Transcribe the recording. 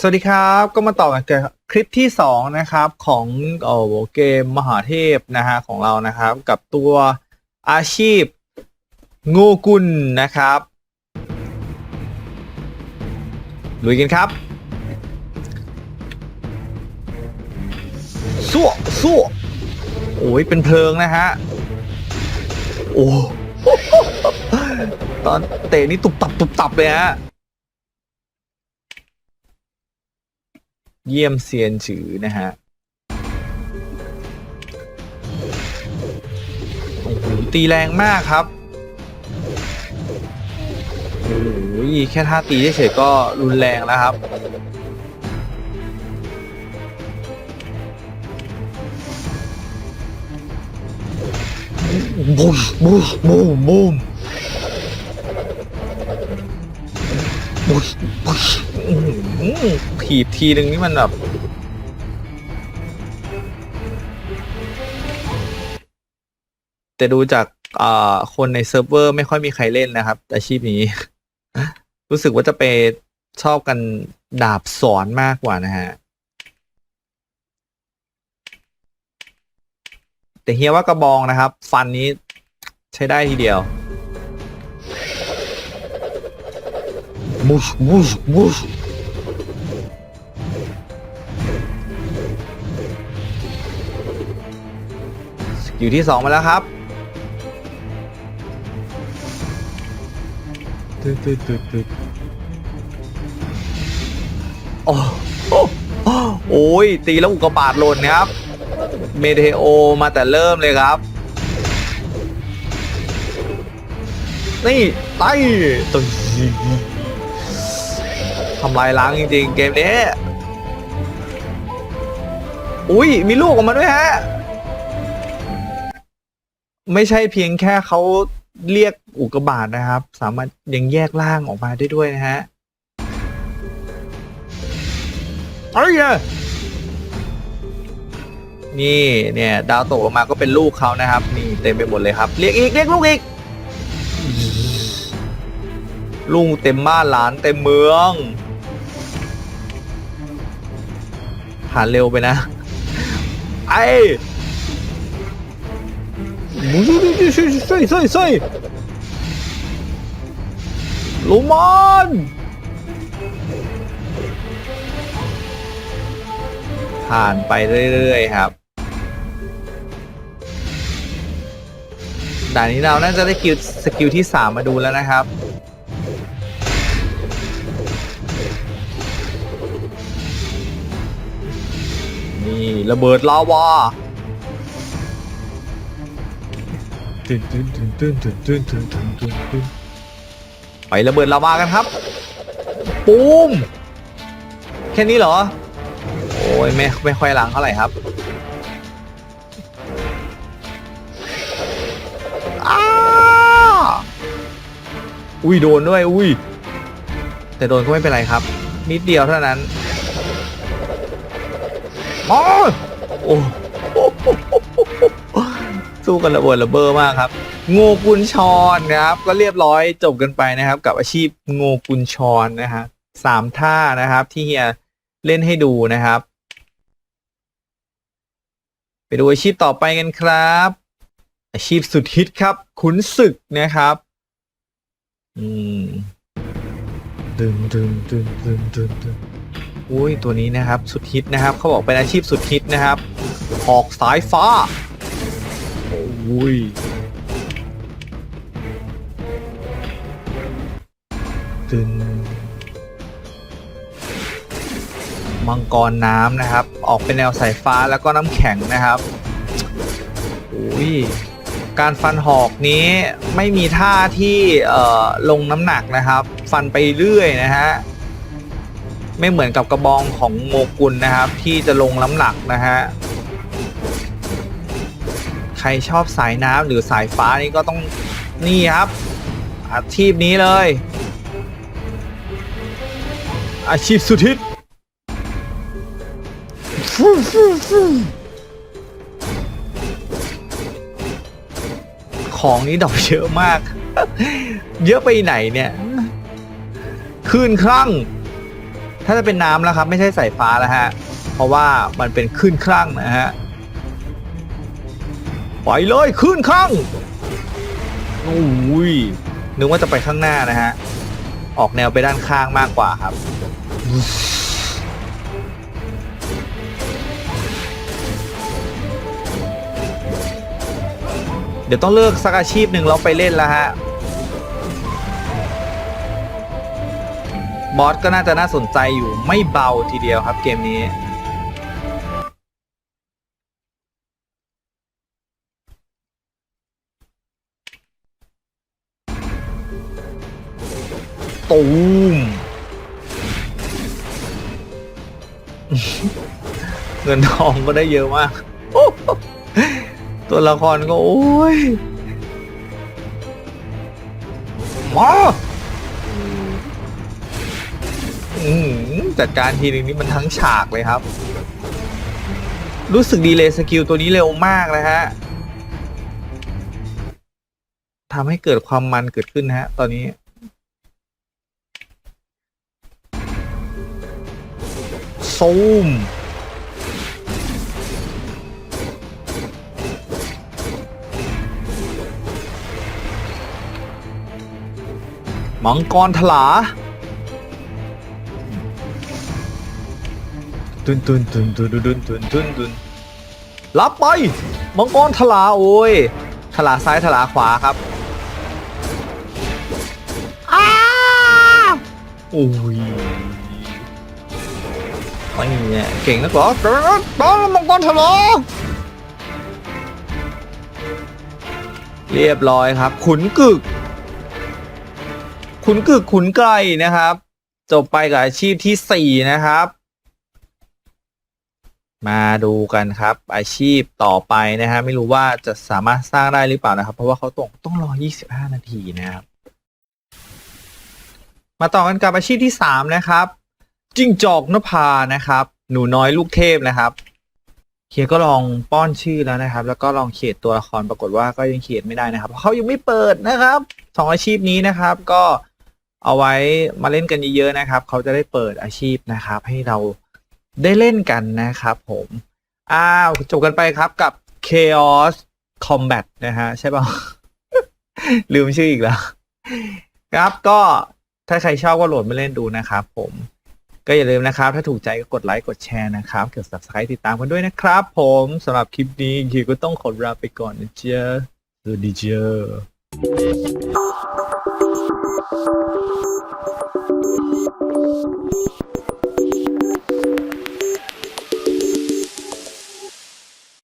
สวัสดีครับ ก็มาต่อกันกับคลิปที่สองนะครับของเออเกมมหาเทพนะฮะของเรานะครับ กับตัวอาชีพงูกุลนะครับลุยกันครับสู้สู้โอ้ยเป็นเพลิงนะฮะโอ้ตอนเตะนี่ตุบตับตุบตับเลยฮะ เยี่ยมเซียนฉือนะฮะโอ้โหตีแรงมากครับโอ้โหแค่ท่าตีเฉยๆก็รุนแรงแล้วครับบูมบูมบูมบูมบูมบูม ถีบทีนึงนี่มันแบบแต่ดูจากอ่าคนในเซิร์ฟเวอร์ไม่ค่อยมีใครเล่นนะครับ อาชีพนี้ รู้สึกว่าจะไปชอบกันดาบสอนมากกว่านะฮะ แต่เฮียว่ากระบองนะครับ ฟันนี้ใช้ได้ทีเดียวมูชมูชมูช สกิลที่สองมาแล้วครับตึ๊ดตึ๊ดตึ๊ดตึ๊ดโอ้โอ้โอ้ยตีแล้วอุกกาบาตหล่นครับ เมเทโอมาแต่เริ่มเลยครับ นี่ไต้ตัวทำลายล้างจริงๆ เกมนี้ อุ้ยมีลูกออกมาด้วยฮะ ไม่ใช่เพียงแค่เขาเรียกอุกกาบาตนะครับ สามารถยังแยกร่างออกมาได้ด้วยนะฮะเอ้ยนี่เนี่ย ดาวตกลงมาก็เป็นลูกเขานะครับ นี่เต็มไปหมดเลยครับ เรียกอีกเรียกลูกอีกลุงเต็มบ้านหลานเต็มเมืองผ่านเร็วไปนะ ไอ้ มึงช่วยช่วยช่วยช่ลุงมอนผ่านไปเรื่อยๆครับด่านนี้เราน่าจะได้กิลสกิลที่ 3 มาดูแล้วนะครับ นี่ระเบิดลาวา ตึ้นตึ้นตึ้นตึ้นตึ้นตึ้นตึ้นตึ้นตึ้นตึ้นไประเบิดลาวากันครับ ปูม แค่นี้เหรอ โอ้ยไม่ไม่ค่อยหล้างเท่าไหร่ครับอ้าอุ้ยโดนด้วย อุ้ย แต่โดนก็ไม่เป็นไรครับ นิดเดียวเท่านั้นอ้ยโอ้ สู้กันระเบิดระเบ้อมากครับโงกุลชอนะครับ ก็เรียบร้อยจบกันไปนะครับ กับอาชีพโงกุลชอนนะฮะสามท่านะครับ ที่เฮียเล่นให้ดูนะครับ ไปดูอาชีพต่อไปกันครับ อาชีพสุดฮิตครับ ขุนศึกนะครับ อืมดึงดึงดึงดึงดึงดึงอุ้ยตัวนี้นะครับ สุดฮิตนะครับ เขาบอกเป็นอาชีพสุดฮิตนะครับหอกสายฟ้า อ้ยดึงมังกรน้ำนะครับ ออกเป็นแนวสายฟ้าแล้วก็น้ำแข็งนะครับอุ้ยการฟันหอกนี้ไม่มีท่าที่ลงน้ำหนักนะครับ ฟันไปเรื่อยนะฮะไม่เหมือนกับกระบองของโมกุลนะครับ ที่จะลงน้ำหนักนะฮะ ใครชอบสายน้ำหรือสายฟ้านี่ก็ต้องนี่ครับอาชีพนี้เลย อาชีพสุดฮิตของนี้ดอกเยอะมาก เยอะไปไหนเนี่ยคลื่นคลั่ง ถ้าจะเป็นน้ำแล้วครับ ไม่ใช่สายฟ้าแล้วฮะ เพราะว่ามันเป็นคลื่นคลั่งนะฮะ ไปเลยคลื่นคลั่งโอ้ยนึกว่าจะไปข้างหน้านะฮะ ออกแนวไปด้านข้างมากกว่าครับ เดี๋ยวต้องเลือกสักอาชีพหนึ่งแล้วไปเล่นแล้วฮะ บอสก็น่าจะน่าสนใจอยู่ไม่เบาทีเดียวครับเกมนี้ ตูมเงินทองก็ได้เยอะมาก ตัวละครก็ โอ้ยมาอืมจัดการทีนึงนี่มันทั้งฉากเลยครับ รู้สึกดีเลยสกิลตัวนี้เร็วมากเลยฮะทำให้เกิดความมันเกิดขึ้นนะฮะ ตอนนี้ ซูมมังกรถลาตุนตุนตุนตุนตุนตุนตุนตุนรับไป มังกรถลาโอ้ยถลาซ้ายถลาขวาครับอ้าโอ้ย ไม่เนี่ยเก่งนักหรอตอนตอนมังกรถลเรียบร้อยครับ ขุนกึก ขุนกึกขุนไกลนะครับ จบไปกับอาชีพที่สี่นะครับ มาดูกันครับ อาชีพต่อไปนะฮะไม่รู้ว่าจะสามารถสร้างได้หรือเปล่านะครับ เพราะว่าเขาต้องต้องรอ 25 นาทีนะครับ มาต่อกันกับอาชีพที่สามนะครับ จิ้งจอกนภานะครับ หนูน้อยลูกเทพนะครับเคียร์ก็ลองป้อนชื่อแล้วนะครับ แล้วก็ลองเขียนตัวละครปรากฏว่าก็ยังเขียนไม่ได้นะครับเพราะเขายังไม่เปิดนะครับสองอาชีพนี้นะครับ ก็เอาไว้มาเล่นกันเยอะๆนะครับเขาจะได้เปิดอาชีพนะครับ ให้เราได้เล่นกันนะครับ ผมอ้าวจบกันไปครับกับ Chaos Combat นะฮะใช่ป่ะลืมชื่ออีกแล้ว ครับก็ถ้าใครชอบก็โหลดมาเล่นดูนะครับผม ก็อย่าลืมนะครับ ถ้าถูกใจก็กดไลค์กดแชร์นะครับกด subscribe ติดตามกันด้วยนะครับ ผมสำหรับคลิปนี้คิวก็ต้องขอลาไปก่อนนะเจ้าสวัสดีเจ้า